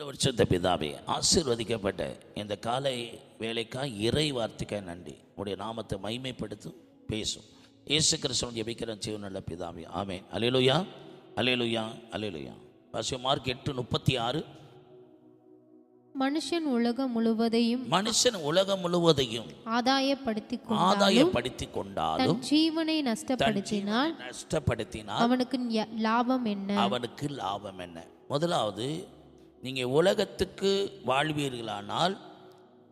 வருஷத்த பிதாவே ஆசீர்வதிக்கப்பட்ட இந்த காலை வேலைக்காய் இறை வார்த்தைக்காய் நன்றி. உடைய நாமத்தை மைமைப்படுத்தும் பேசும். இயேசு கிறிஸ்துவன் ஜெபிக்கிற ஜீவனுள்ள பிதாவே ஆமே அலையலுயா அலையலுயா அலையலுயா பசு மார்க் எட்டு முப்பத்தி ஆறு மனுஷன் உலகம் முழுவதையும் மனுஷன் உலகம் முழுவதையும் ஆதாயப்படுத்திக் கொண்டாலும் ஆதாயப்படுத்தி கொண்டாலும் ஜீவனை நஷ்டப்படுத்தினால் நஷ்டப்படுத்தினால் அவனுக்கு லாபம் என்ன? அவனுக்கு லாபம் என்ன? முதலாவது நீங்கள் உலகத்துக்கு வாழ்வீர்களானால்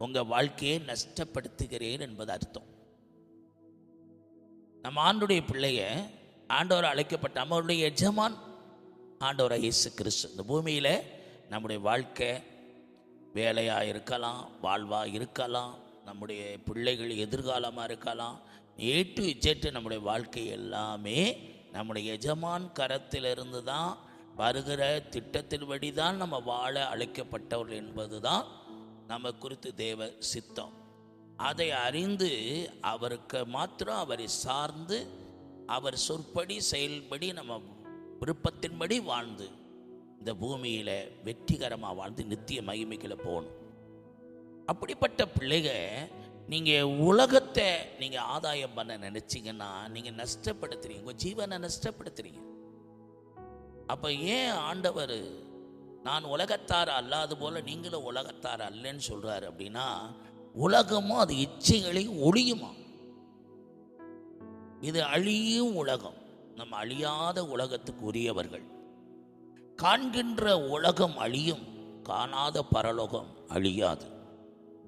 உங்கள் வாழ்க்கையை நஷ்டப்படுத்துகிறேன் என்பது அர்த்தம். நம்ம ஆண்டுடைய பிள்ளைய ஆண்டவர் அழைக்கப்பட்ட அவருடைய எஜமான் ஆண்டவர் இயேசு கிறிஸ்து. இந்த பூமியில் நம்முடைய வாழ்க்கை வேலையாக இருக்கலாம் வாழ்வாக இருக்கலாம் நம்முடைய பிள்ளைகள் எதிர்காலமாக இருக்கலாம் ஏ டு இஜெட்டு நம்முடைய வாழ்க்கை எல்லாமே நம்முடைய எஜமான் கரத்திலிருந்து தான் வருகிற திட்டத்தின்படி தான் நம்ம வாழ அழைக்கப்பட்டவர்கள் என்பது தான் நம்ம குறித்து தேவ சித்தம். அதை அறிந்து அவருக்கு மாத்திரம் அவரை சார்ந்து அவர் சொற்படி செயல்படி நம்ம விருப்பத்தின்படி வாழ்ந்து இந்த பூமியில் வெற்றிகரமாக வாழ்ந்து நித்திய மகிமைகளை போகணும். அப்படிப்பட்ட பிள்ளைக நீங்கள் உலகத்தை நீங்கள் ஆதாயம் பண்ண நினச்சிங்கன்னா நீங்கள் நஷ்டப்படுத்துறீங்க. உங்கள் ஜீவனை நஷ்டப்படுத்துறீங்க. அப்போ ஏன் ஆண்டவர் நான் உலகத்தார் அல்லாது போல நீங்களும் உலகத்தார் அல்லன்னு சொல்கிறாரு அப்படின்னா உலகமும் அது இச்சைகளையும் ஒழியுமா இது அழியும் உலகம். நம்ம அழியாத உலகத்துக்கு உரியவர்கள். காண்கின்ற உலகம் அழியும் காணாத பரலோகம் அழியாது.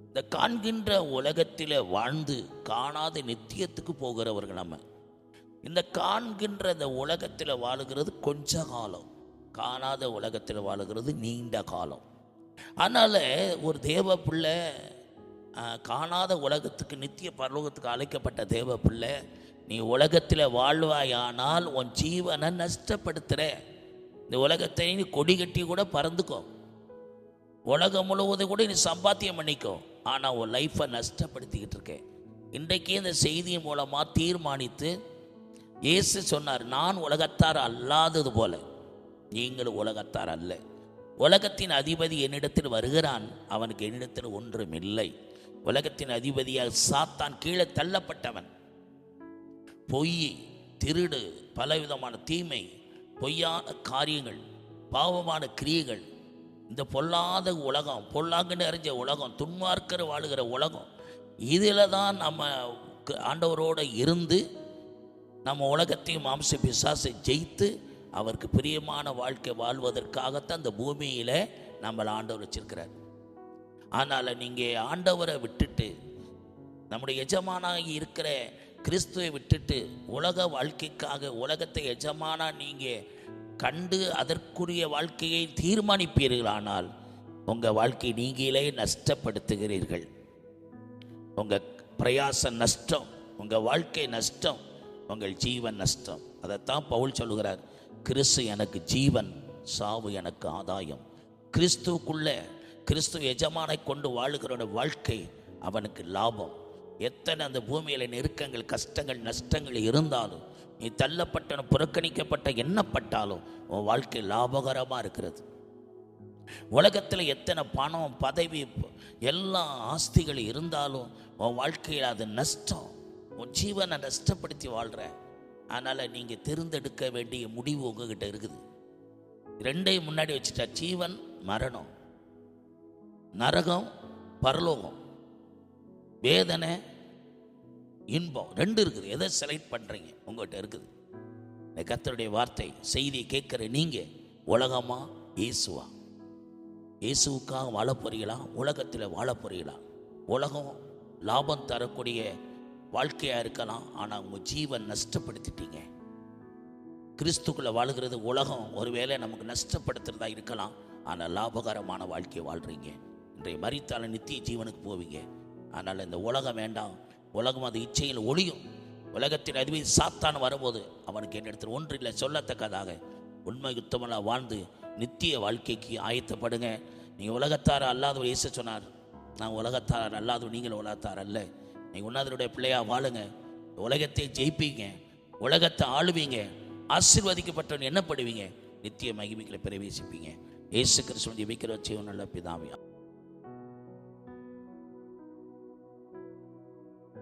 இந்த காண்கின்ற உலகத்தில் வாழ்ந்து காணாத நித்தியத்துக்கு போகிறவர்கள் நம்ம. இந்த காண்கின்ற இந்த உலகத்தில் வாழுகிறது கொஞ்ச காலம். காணாத உலகத்தில் வாழுகிறது நீண்ட காலம். அதனால் ஒரு தேவ பிள்ளை காணாத உலகத்துக்கு நித்திய பரலோகத்துக்கு அழைக்கப்பட்ட தேவ பிள்ளை நீ உலகத்தில் வாழ்வாயானால் உன் ஜீவனை நஷ்டப்படுத்துகிற இந்த உலகத்தை நீ கொடி கட்டி கூட பறந்துக்கோ. உலகம் முழுவதும் கூட நீ சம்பாத்தியம் பண்ணிக்கோ. ஆனால் உன் லைஃப்பை நஷ்டப்படுத்திக்கிட்டு இருக்கேன் இன்றைக்கே இந்த செய்தி மூலமாக தீர்மானித்து இயேசு சொன்னார் நான் உலகத்தார் அல்லாதது போல. நீங்களும் உலகத்தார் அல்ல. உலகத்தின் அதிபதி என்னிடத்தில் வருகிறான் அவனுக்கு என்னிடத்தில் ஒன்றும் இல்லை. உலகத்தின் அதிபதியாக சாத்தான் கீழே தள்ளப்பட்டவன். பொய் திருடு பலவிதமான தீமை பொய்யான காரியங்கள் பாவமான கிரியைகள் இந்த பொல்லாத உலகம் பொல்லாங்கன்னு அறிஞ்ச உலகம் துன்மார்க்கர் வாழுகிற உலகம் இதில் தான் நம்ம ஆண்டவரோடு இருந்து நம்ம உலகத்தையும் மாம்ச பிசாசை ஜெயித்து அவருக்கு பிரியமான வாழ்க்கை வாழ்வதற்காகத்தான் அந்த பூமியில் நம்மளை ஆண்டவர் வச்சிருக்கிறார். ஆனால் நீங்கள் ஆண்டவரை விட்டுட்டு நம்முடைய எஜமானாகி இருக்கிற கிறிஸ்துவை விட்டுட்டு உலக வாழ்க்கைக்காக உலகத்தை எஜமானா நீங்கள் கண்டு அதற்குரிய வாழ்க்கையை தீர்மானிப்பீர்களானால் உங்கள் வாழ்க்கை நீங்களே நஷ்டப்படுத்துகிறீர்கள். உங்கள் பிரயாச நஷ்டம் உங்கள் வாழ்க்கை நஷ்டம் உங்கள் ஜீவன் நஷ்டம். அதைத்தான் பவுல் சொல்லுகிறார். கிறிஸ்து எனக்கு ஜீவன் சாவு எனக்கு ஆதாயம். கிறிஸ்துவுக்குள்ள கிறிஸ்து எஜமானை கொண்டு வாழுகிறோட வாழ்க்கை அவனுக்கு லாபம். எத்தனை அந்த பூமியில் நெருக்கங்கள் கஷ்டங்கள் நஷ்டங்கள் இருந்தாலும் நீ தள்ளப்பட்ட புறக்கணிக்கப்பட்ட எண்ணப்பட்டாலும் உன் வாழ்க்கை லாபகரமாக இருக்கிறது. உலகத்தில் எத்தனை பணம் பதவி எல்லா ஆஸ்திகள் இருந்தாலும் உன் வாழ்க்கையில் அது நஷ்டம். உன் ஜீவனை நஷ்டப்படுத்தி வாழ்கிற அதனால் நீங்கள் தேர்ந்தெடுக்க வேண்டிய முடிவு உங்ககிட்ட இருக்குது. ரெண்டையும் முன்னாடி வச்சுட்டா ஜீவன் மரணம். நரகம் பரலோகம். வேதனை இன்பம் ரெண்டு இருக்குது. எதை செலக்ட் பண்ணுறீங்க உங்கள்கிட்ட இருக்குது. இந்த கர்த்தருடைய வார்த்தை செய்தியை கேட்குற நீங்கள் உலகமா? இயேசுவா? இயேசுவுக்காக வாழ போறீங்களா? உலகத்தில் வாழ போறீங்களா? உலகம் லாபம் தரக்கூடிய வாழ்க்கையாக இருக்கலாம் ஆனால் உங்கள் ஜீவன் நஷ்டப்படுத்திட்டீங்க. கிறிஸ்துக்குள்ளே வாழ்கிறது உலகம் ஒருவேளை நமக்கு நஷ்டப்படுத்துறதா இருக்கலாம் ஆனால் லாபகரமான வாழ்க்கையை வாழ்கிறீங்க இன்றைய மறித்தால நித்திய ஜீவனுக்கு போவீங்க. ஆனால் இந்த உலகம் வேண்டாம். உலகம் அது இச்சையில் ஒளியும். உலகத்தின் அதுவே சாத்தான் வரும்போது அவனுக்கு என்னிடத்தில் ஒன்று இல்லை சொல்லத்தக்கதாக. உண்மை யுத்தமெல்லாம் வாழ்ந்து நித்திய வாழ்க்கைக்கு ஆயத்தப்படுங்க. நீங்கள் உலகத்தார் அல்லாதவர் இயேசு சொன்னார் நான் உலகத்தார் அல்லாதவர் நீங்கள் உலகத்தார் அல்ல. நீங்கள் உன்னதனுடைய பிள்ளையா வாழுங்க. உலகத்தை ஜெயிப்பீங்க. உலகத்தை ஆளுவீங்க. ஆசீர்வதிக்கப்பட்டவன் பண்ணுவீங்க நித்திய மகிமைகளை பிரவேசிப்பீங்க. இயேசு கிறிஸ்துவன் ஜெபிக்கிற நல்ல பிதாவியம்